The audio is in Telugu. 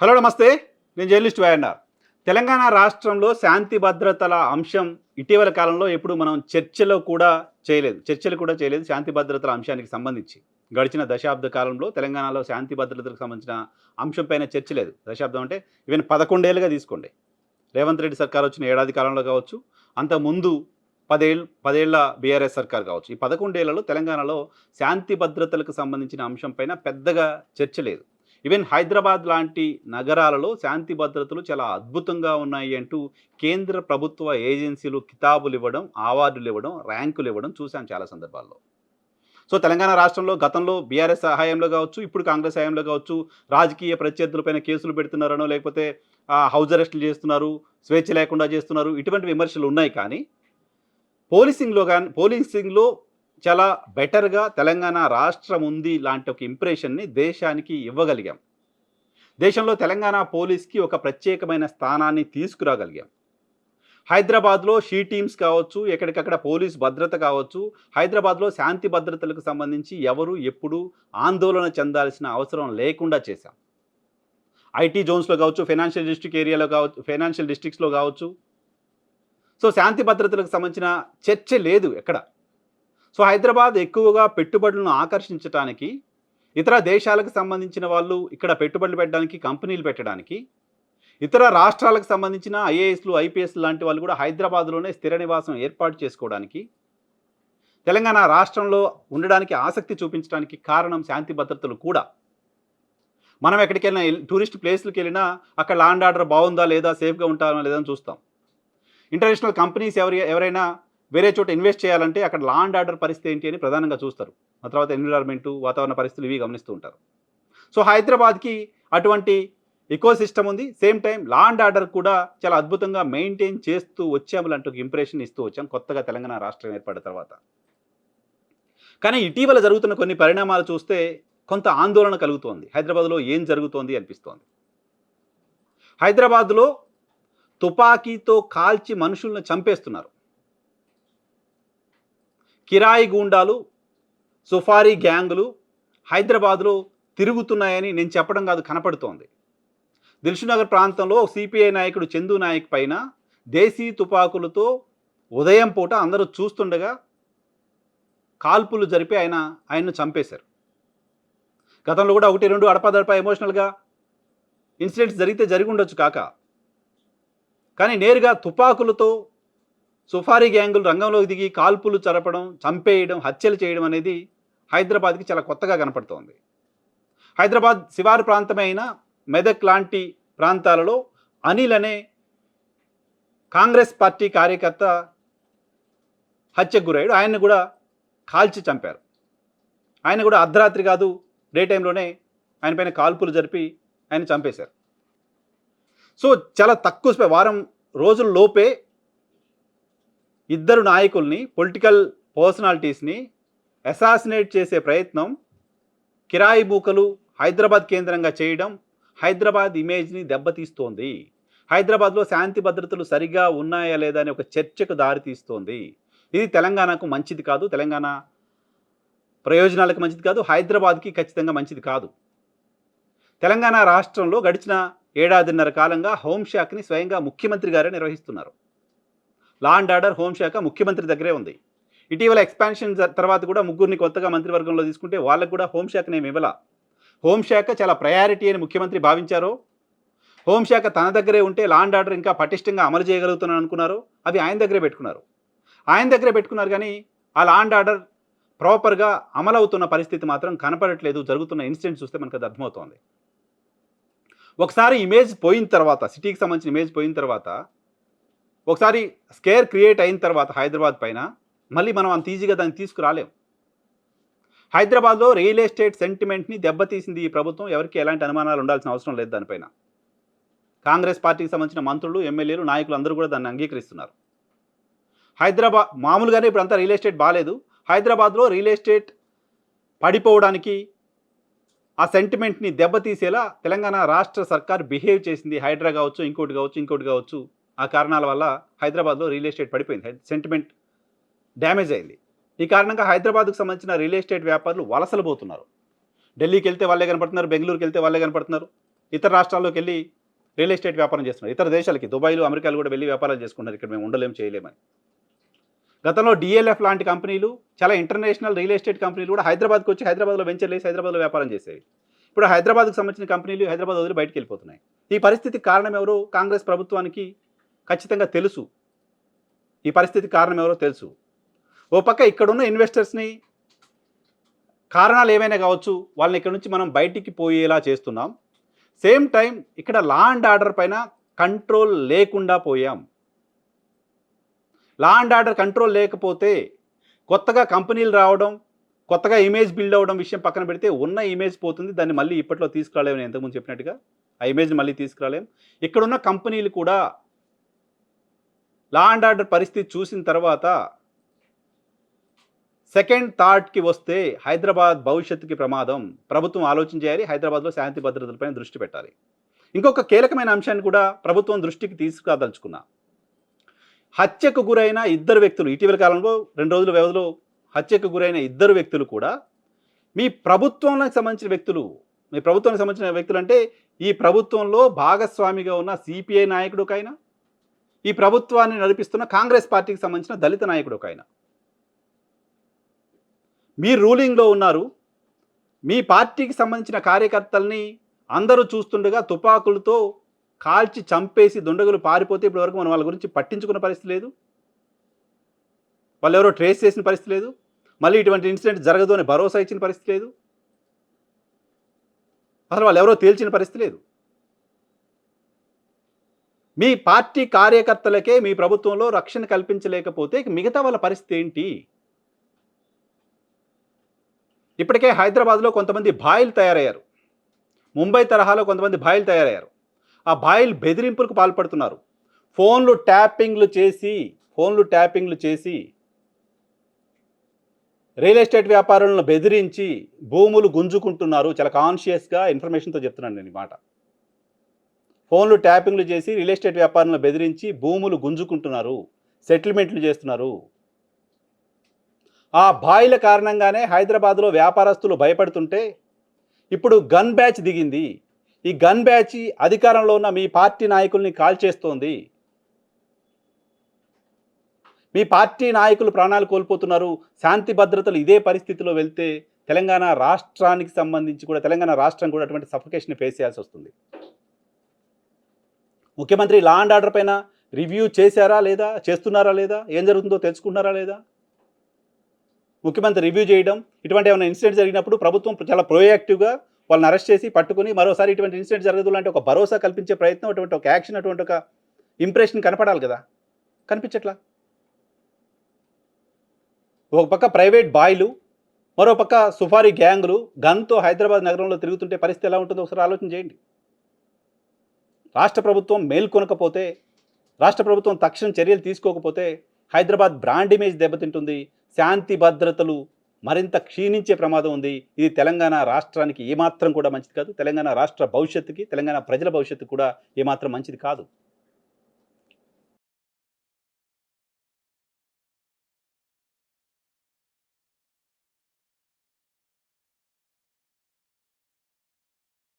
హలో నమస్తే. నేను జర్నలిస్ట్ వైఎన్ఆర్ తెలంగాణ రాష్ట్రంలో శాంతి భద్రతల అంశం ఇటీవల కాలంలో ఎప్పుడు మనం చర్చలో కూడా చేయలేదు. చర్చలు కూడా చేయలేదు శాంతి భద్రతల అంశానికి సంబంధించి. గడిచిన దశాబ్ద కాలంలో తెలంగాణలో శాంతి భద్రతలకు సంబంధించిన అంశంపైన చర్చ లేదు. దశాబ్దం అంటే ఈవెన్ పదకొండేళ్ళుగా తీసుకోండి. రేవంత్ రెడ్డి సర్కార్ వచ్చిన ఏడాది కాలంలో కావచ్చు అంత ముందు పదేళ్ళు పదేళ్ళ బీఆర్ఎస్ సర్కార్ కావచ్చు. ఈ పదకొండేళ్ళలో తెలంగాణలో శాంతి భద్రతలకు సంబంధించిన అంశంపైన పెద్దగా చర్చ లేదు. ఈవెన్ హైదరాబాద్ లాంటి నగరాలలో శాంతి భద్రతలు చాలా అద్భుతంగా ఉన్నాయి అంటూ కేంద్ర ప్రభుత్వ ఏజెన్సీలు కితాబులు ఇవ్వడం అవార్డులు ఇవ్వడం ర్యాంకులు ఇవ్వడం చూశాం చాలా సందర్భాల్లో. సో తెలంగాణ రాష్ట్రంలో గతంలో బీఆర్ఎస్ సహాయంలో కావచ్చు ఇప్పుడు కాంగ్రెస్ హయాంలో కావచ్చు రాజకీయ ప్రత్యర్థులపైన కేసులు పెడుతున్నారనో లేకపోతే హౌస్ అరెస్టులు చేస్తున్నారు స్వేచ్ఛ లేకుండా చేస్తున్నారు ఇటువంటి విమర్శలు ఉన్నాయి కానీ పోలీసింగ్లో కానీ పోలీసింగ్లో చాలా బెటర్గా తెలంగాణ రాష్ట్రం ఉంది లాంటి ఒక ఇంప్రెషన్ని దేశానికి ఇవ్వగలిగాం. దేశంలో తెలంగాణ పోలీస్కి ఒక ప్రత్యేకమైన స్థానాన్ని తీసుకురాగలిగాం. హైదరాబాద్లో షీ టీమ్స్ కావచ్చు ఎక్కడికక్కడ పోలీస్ భద్రత కావచ్చు హైదరాబాద్లో శాంతి భద్రతలకు సంబంధించి ఎవరు ఎప్పుడు ఆందోళన చెందాల్సిన అవసరం లేకుండా చేశాం. ఐటీ జోన్స్లో కావచ్చు ఫైనాన్షియల్ డిస్ట్రిక్ట్ ఏరియాలో కావచ్చు ఫైనాన్షియల్ డిస్ట్రిక్ట్స్లో కావచ్చు. సో శాంతి భద్రతలకు సంబంధించిన చర్చ లేదు ఎక్కడ. సో హైదరాబాద్ ఎక్కువగా పెట్టుబడులను ఆకర్షించడానికి ఇతర దేశాలకు సంబంధించిన వాళ్ళు ఇక్కడ పెట్టుబడులు పెట్టడానికి కంపెనీలు పెట్టడానికి ఇతర రాష్ట్రాలకు సంబంధించిన ఐఏఎస్లు ఐపీఎస్ లాంటి వాళ్ళు కూడా హైదరాబాద్లోనే స్థిర నివాసం ఏర్పాటు చేసుకోవడానికి తెలంగాణ రాష్ట్రంలో ఉండడానికి ఆసక్తి చూపించడానికి కారణం శాంతి భద్రతలు కూడా. మనం ఎక్కడికైనా టూరిస్ట్ ప్లేస్లకు వెళ్ళినా అక్కడ ల్యాండ్ ఆర్డర్ బాగుందా లేదా సేఫ్గా ఉంటారా లేదా అని చూస్తాం. ఇంటర్నేషనల్ కంపెనీస్ ఎవరి ఎవరైనా వేరే చోట ఇన్వెస్ట్ చేయాలంటే అక్కడ లాండ్ ఆర్డర్ పరిస్థితి ఏంటి అని ప్రధానంగా చూస్తారు. ఆ తర్వాత ఎన్విరాన్మెంటు వాతావరణ పరిస్థితులు ఇవి గమనిస్తూ ఉంటారు. సో హైదరాబాద్కి అటువంటి ఎకో సిస్టమ్ ఉంది. Same time law and order కూడా చాలా అద్భుతంగా మెయింటైన్ చేస్తూ వచ్చాము లాంటి ఒక ఇంప్రెషన్ ఇస్తూ వచ్చాం. కొత్తగా తెలంగాణ రాష్ట్రం ఏర్పడిన తర్వాత. కానీ ఇటీవల జరుగుతున్న కొన్ని పరిణామాలు చూస్తే కొంత ఆందోళన కలుగుతోంది. హైదరాబాద్లో ఏం జరుగుతోంది అనిపిస్తోంది. హైదరాబాద్లో తుపాకీతో కాల్చి మనుషులను చంపేస్తున్నారు. కిరాయి గూండాలు సుఫారీ గ్యాంగులు హైదరాబాద్లో తిరుగుతున్నాయని నేను చెప్పడం కాదు కనపడుతోంది. దిల్సునగర్ ప్రాంతంలో సిపిఐ నాయకుడు చందు నాయక్ పైన దేశీ తుపాకులతో ఉదయం పూట అందరూ చూస్తుండగా కాల్పులు జరిపి ఆయన ఆయన్ను చంపేశారు. గతంలో కూడా ఒకటి రెండు అడపాదడపా ఎమోషనల్గా ఇన్సిడెంట్స్ జరిగితే జరిగి ఉండొచ్చు కాక. కానీ నేరుగా తుపాకులతో సుఫారీ గ్యాంగులు రంగంలోకి దిగి కాల్పులు జరపడం చంపేయడం హత్యలు చేయడం అనేది హైదరాబాద్కి చాలా కొత్తగా కనపడుతోంది. హైదరాబాద్ శివారు ప్రాంతమైన మెదక్ లాంటి ప్రాంతాలలో అనిల్ అనే కాంగ్రెస్ పార్టీ కార్యకర్త హత్యకు గురయ్యాడు. ఆయన్ని కూడా కాల్చి చంపారు. ఆయన కూడా అర్ధరాత్రి కాదు డే టైంలోనే ఆయన పైన కాల్పులు జరిపి ఆయన చంపేశారు. సో చాలా తక్కువ వారం రోజుల లోపే ఇద్దరు నాయకుల్ని పొలిటికల్ పర్సనాలిటీస్ని అసాసినేట్ చేసే ప్రయత్నం కిరాయి బూకలు హైదరాబాద్ కేంద్రంగా చేయడం హైదరాబాద్ ఇమేజ్ని దెబ్బతీస్తోంది. హైదరాబాద్లో శాంతి భద్రతలు సరిగా ఉన్నాయా లేదా అనే ఒక చర్చకు దారితీస్తోంది. ఇది తెలంగాణకు మంచిది కాదు తెలంగాణ ప్రయోజనాలకు మంచిది కాదు హైదరాబాద్కి ఖచ్చితంగా మంచిది కాదు. తెలంగాణ రాష్ట్రంలో గడిచిన ఏడాదిన్నర కాలంగా హోంశాఖని స్వయంగా ముఖ్యమంత్రి గారే నిర్వహిస్తున్నారు. లా అండ్ ఆర్డర్ హోంశాఖ ముఖ్యమంత్రి దగ్గరే ఉంది. ఇటీవల ఎక్స్పాన్షన్ తర్వాత కూడా ముగ్గురిని కొత్తగా మంత్రివర్గంలో తీసుకుంటే వాళ్ళకు కూడా హోంశాఖని ఏమి ఇవ్వాల. హోంశాఖ చాలా ప్రయారిటీ అని ముఖ్యమంత్రి భావించారో. హోంశాఖ తన దగ్గరే ఉంటే లా అండ్ ఆర్డర్ ఇంకా పటిష్టంగా అమలు చేయగలుగుతున్నాను అనుకున్నారు. అవి ఆయన దగ్గరే పెట్టుకున్నారు. ఆయన దగ్గరే పెట్టుకున్నారు కానీ ఆ లా అండ్ ఆర్డర్ ప్రాపర్గా అమలవుతున్న పరిస్థితి మాత్రం కనపడట్లేదు. జరుగుతున్న ఇన్సిడెంట్ చూస్తే మనకు అది అర్థమవుతోంది. ఒకసారి ఇమేజ్ పోయిన తర్వాత సిటీకి సంబంధించిన ఇమేజ్ పోయిన తర్వాత ఒకసారి స్కేర్ క్రియేట్ అయిన తర్వాత హైదరాబాద్ పైన మళ్ళీ మనం అంత ఈజీగా దాన్ని తీసుకురాలేం. హైదరాబాద్లో రియల్ ఎస్టేట్ సెంటిమెంట్ని దెబ్బతీసింది ఈ ప్రభుత్వం. ఎవరికి ఎలాంటి అనుమానాలు ఉండాల్సిన అవసరం లేదు దానిపైన కాంగ్రెస్ పార్టీకి సంబంధించిన మంత్రులు ఎమ్మెల్యేలు నాయకులు అందరూ కూడా దాన్ని అంగీకరిస్తున్నారు. హైదరాబాద్ మామూలుగానే ఇప్పుడు అంతా రియల్ ఎస్టేట్ బాగాలేదు హైదరాబాద్లో రియల్ ఎస్టేట్ పడిపోవడానికి ఆ సెంటిమెంట్ని దెబ్బతీసేలా తెలంగాణ రాష్ట్ర సర్కార్ బిహేవ్ చేసింది. హైడ్రా కావచ్చు ఇంకోటి కావచ్చు ఇంకోటి కావచ్చు. ఆ కారణాల వల్ల హైదరాబాద్లో రియల్ ఎస్టేట్ పడిపోయింది. సెంటిమెంట్ డ్యామేజ్ అయింది. ఈ కారణంగా హైదరాబాద్కు సంబంధించిన రియల్ ఎస్టేట్ వ్యాపారులు వలసలు పోతున్నారు. ఢిల్లీకి వెళ్తే వాళ్ళే కనపడుతున్నారు బెంగళూరుకి వెళ్తే వాళ్ళే కనపడుతున్నారు ఇతర రాష్ట్రాల్లోకి వెళ్ళి రియల్ ఎస్టేట్ వ్యాపారం చేస్తున్నారు. ఇతర దేశాలకి దుబాయ్లో అమెరికాలు కూడా వెళ్ళి వ్యాపారాలు చేసుకున్నారు ఇక్కడ మేము ఉండలేం చేయలేమని. గతంలో డిఎల్ఎఫ్ లాంటి కంపెనీలు చాలా ఇంటర్నేషనల్ రియల్ ఎస్టేట్ కంపెనీలు కూడా హైదరాబాద్కి వచ్చి హైదరాబాద్లో వెంచర్ వేసి హైదరాబాద్లో వ్యాపారం చేసేవి. ఇప్పుడు హైదరాబాద్కి సంబంధించిన కంపెనీలు హైదరాబాద్ వదిలి బయటకు వెళ్ళిపోతున్నాయి. ఈ పరిస్థితికి కారణం ఎవరు? కాంగ్రెస్ ప్రభుత్వానికి ఖచ్చితంగా తెలుసు. ఈ పరిస్థితి కారణం ఎవరో తెలుసు. ఓ పక్క ఇక్కడున్న ఇన్వెస్టర్స్ని కారణాలు ఏమైనా కావచ్చు వాళ్ళని ఇక్కడ నుంచి మనం బయటికి పోయేలా చేస్తున్నాం. సేమ్ టైం ఇక్కడ లా అండ్ ఆర్డర్ పైన కంట్రోల్ లేకుండా పోయాం. లా అండ్ ఆర్డర్ కంట్రోల్ లేకపోతే కొత్తగా కంపెనీలు రావడం కొత్తగా ఇమేజ్ బిల్డ్ అవ్వడం విషయం పక్కన పెడితే ఉన్న ఇమేజ్ పోతుంది. దాన్ని మళ్ళీ ఇప్పట్లో తీసుకురాలేమని ఇంతకుముందు చెప్పినట్టుగా ఆ ఇమేజ్ మళ్ళీ తీసుకురాలేం. ఇక్కడున్న కంపెనీలు కూడా లా అండ్ ఆర్డర్ పరిస్థితి చూసిన తర్వాత సెకండ్ థాట్కి వస్తే హైదరాబాద్ భవిష్యత్తుకి ప్రమాదం. ప్రభుత్వం ఆలోచన చేయాలి హైదరాబాద్లో శాంతి భద్రతలపైన దృష్టి పెట్టాలి. ఇంకొక కీలకమైన అంశాన్ని కూడా ప్రభుత్వం దృష్టికి తీసుకురాదలుచుకున్నా. హత్యకు గురైన ఇద్దరు వ్యక్తులు ఇటీవల కాలంలో రెండు రోజుల వ్యవధిలో హత్యకు గురైన ఇద్దరు వ్యక్తులు కూడా మీ ప్రభుత్వానికి సంబంధించిన వ్యక్తులు మీ ప్రభుత్వానికి సంబంధించిన వ్యక్తులు అంటే ఈ ప్రభుత్వంలో భాగస్వామిగా ఉన్న సిపిఐ నాయకుడికైనా ఈ ప్రభుత్వాన్ని నడిపిస్తున్న కాంగ్రెస్ పార్టీకి సంబంధించిన దళిత నాయకుడు ఒక ఆయన. మీరు రూలింగ్లో ఉన్నారు. మీ పార్టీకి సంబంధించిన కార్యకర్తల్ని అందరూ చూస్తుండగా తుపాకులతో కాల్చి చంపేసి దుండగులు పారిపోతే ఇప్పటి వరకు మనం వాళ్ళ గురించి పట్టించుకున్న పరిస్థితి లేదు. వాళ్ళు ఎవరో ట్రేస్ చేసిన పరిస్థితి లేదు. మళ్ళీ ఇటువంటి ఇన్సిడెంట్ జరగదు అని భరోసా ఇచ్చిన పరిస్థితి లేదు. అసలు వాళ్ళు ఎవరో తేల్చిన పరిస్థితి లేదు. మీ పార్టీ కార్యకర్తలకే మీ ప్రభుత్వంలో రక్షణ కల్పించలేకపోతే మిగతా వాళ్ళ పరిస్థితి ఏంటి? ఇప్పటికే హైదరాబాద్లో కొంతమంది బాయిలు తయారయ్యారు. ముంబై తరహాలో కొంతమంది బాయిలు తయారయ్యారు. ఆ బాయిల్ బెదిరింపులకు పాల్పడుతున్నారు. ఫోన్లు ట్యాపింగ్లు చేసి ఫోన్లు ట్యాపింగ్లు చేసి రియల్ ఎస్టేట్ వ్యాపారులను బెదిరించి భూములు గుంజుకుంటున్నారు. చాలా కాన్షియస్గా ఇన్ఫర్మేషన్తో చెప్తున్నాను నేను ఈ మాట. ఫోన్లు ట్యాపింగ్లు చేసి రియల్ ఎస్టేట్ వ్యాపారంలో బెదిరించి భూములు గుంజుకుంటున్నారు సెటిల్మెంట్లు చేస్తున్నారు. ఆ బాయిల కారణంగానే హైదరాబాద్లో వ్యాపారస్తులు భయపడుతుంటే ఇప్పుడు గన్ బ్యాచ్ దిగింది. ఈ గన్ బ్యాచ్ అధికారంలో ఉన్న మీ పార్టీ నాయకుల్ని కాల్ చేస్తోంది. మీ పార్టీ నాయకులు ప్రాణాలు కోల్పోతున్నారు. శాంతి భద్రతలు ఇదే పరిస్థితిలో వెళ్తే తెలంగాణ రాష్ట్రానికి సంబంధించి కూడా తెలంగాణ రాష్ట్రం కూడా అటువంటి సఫికేషన్ ఫేస్ చేయాల్సి వస్తుంది. ముఖ్యమంత్రి లా అండ్ ఆర్డర్ పైన రివ్యూ చేశారా లేదా? చేస్తున్నారా లేదా? ఏం జరుగుతుందో తెలుసుకున్నారా లేదా? ముఖ్యమంత్రి రివ్యూ చేయడం ఇటువంటి ఏమైనా ఇన్సిడెంట్ జరిగినప్పుడు ప్రభుత్వం చాలా ప్రొయాక్టివ్గా వాళ్ళని అరెస్ట్ చేసి పట్టుకుని మరోసారి ఇటువంటి ఇన్సిడెంట్ జరగదు లాంటి ఒక భరోసా కల్పించే ప్రయత్నం అటువంటి ఒక యాక్షన్ అటువంటి ఒక ఇంప్రెషన్ కనపడాలి కదా? కనిపించట్లా? ఒక పక్క ప్రైవేట్ బాయ్లు మరో పక్క సుఫారీ గ్యాంగులు గన్తో హైదరాబాద్ నగరంలో తిరుగుతుంటే పరిస్థితి ఎలా ఉంటుందో ఒకసారి ఆలోచన చేయండి. రాష్ట్ర ప్రభుత్వం మేల్కొనకపోతే రాష్ట్ర ప్రభుత్వం తక్షణ చర్యలు తీసుకోకపోతే హైదరాబాద్ బ్రాండ్ ఇమేజ్ దెబ్బతింటుంది. శాంతి భద్రతలు మరింత క్షీణించే ప్రమాదం ఉంది. ఇది తెలంగాణ రాష్ట్రానికి ఏమాత్రం కూడా మంచిది కాదు. తెలంగాణ రాష్ట్ర భవిష్యత్తుకి తెలంగాణ ప్రజల భవిష్యత్తు కూడా ఏమాత్రం మంచిది కాదు.